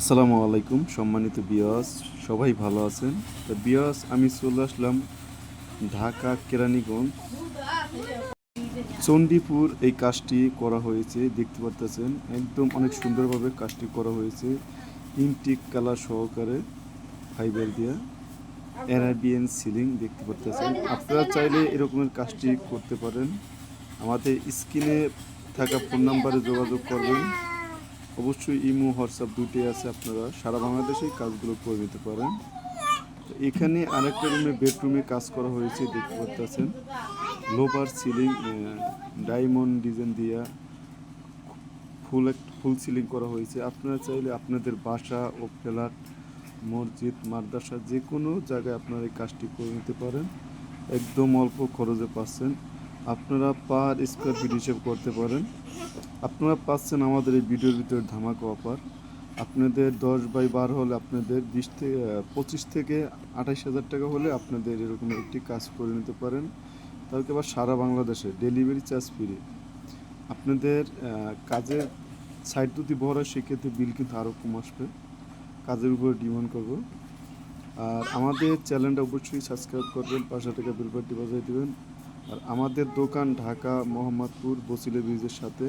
আসসালামু আলাইকুম, সম্মানিত বিয়াস সবাই ভালো আছেন? তো বিয়াস আমি চলে আসলাম ঢাকা কেরানীগঞ্জ। চণ্ডীপুর এই কাজটি করা হয়েছে, দেখতে পারতেছেন, একদম অনেক সুন্দরভাবে কাজটি করা হয়েছে। ইনটিক কালার সহকারে ফাইবার দিয়া, অ্যারাবিয়ান সিলিং দেখতে পারতেছেন। আপনারা চাইলে এরকমের কাজটি করতে পারেন। আমাদের স্ক্রিনে থাকা ফোন নাম্বারে যোগাযোগ করবেন। অবশ্যই ইমো, হোয়াটসঅ্যাপ দুটোই আছে আপনারা। সারা বাংলাদেশে এই কাজগুলো করে নিতে পারেন। এখানে আরেকটা রুমে বেডরুমে কাজ করা হয়েছে, দেখতে পাচ্ছেন। লোভার সিলিং ডায়মন্ড ডিজাইন দিয়া ফুল ফুল সিলিং করা হয়েছে। আপনারা চাইলে আপনাদের বাসা ও ফ্ল্যাট, মসজিদ, মাদ্রাসা যে কোনো জায়গায় আপনারা এই কাজটি করে নিতে পারেন। একদম অল্প খরচে পাচ্ছেন। আপনারা পার স্কোয়ার ফিট হিসেব করতে পারেন। আপনারা পাচ্ছেন আমাদের এই ভিডিওর ভিতরে ধামাকা অফার। আপনাদের দশ বাই বারো হলে আপনাদের বিশ থেকে পঁচিশ থেকে আঠাশ হাজার টাকা হলে আপনাদের এরকম একটি কাজ করে নিতে পারেন। তাহলে আবার সারা বাংলাদেশে ডেলিভারি চার্জ ফ্রি। আপনাদের কাজের সাইড যদি বড় হয়, সেক্ষেত্রে বিল কিন্তু আরও কম আসবে। কাজের উপরে ডিমান্ড করব। আর আমাদের চ্যানেলটা অবশ্যই সাবস্ক্রাইব করবেন, পাশে থেকে বিলবারটি বাজাই দেবেন। আর আমাদের দোকান ঢাকা, মোহাম্মদপুর, বসিলে ব্রিজের সাথে।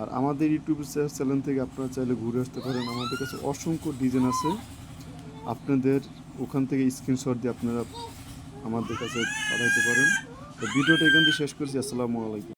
আর আমাদের ইউটিউব চ্যানেল থেকে আপনারা চাইলে ঘুরে আসতে পারেন। আমাদের কাছে অসংখ্য ডিজাইন আছে। আপনাদের ওখান থেকে স্ক্রিনশট দিয়ে আপনারা আমাদের কাছে পাঠাইতে পারেন। তো ভিডিওটা এখান থেকে শেষ করছি। আসসালামু আলাইকুম।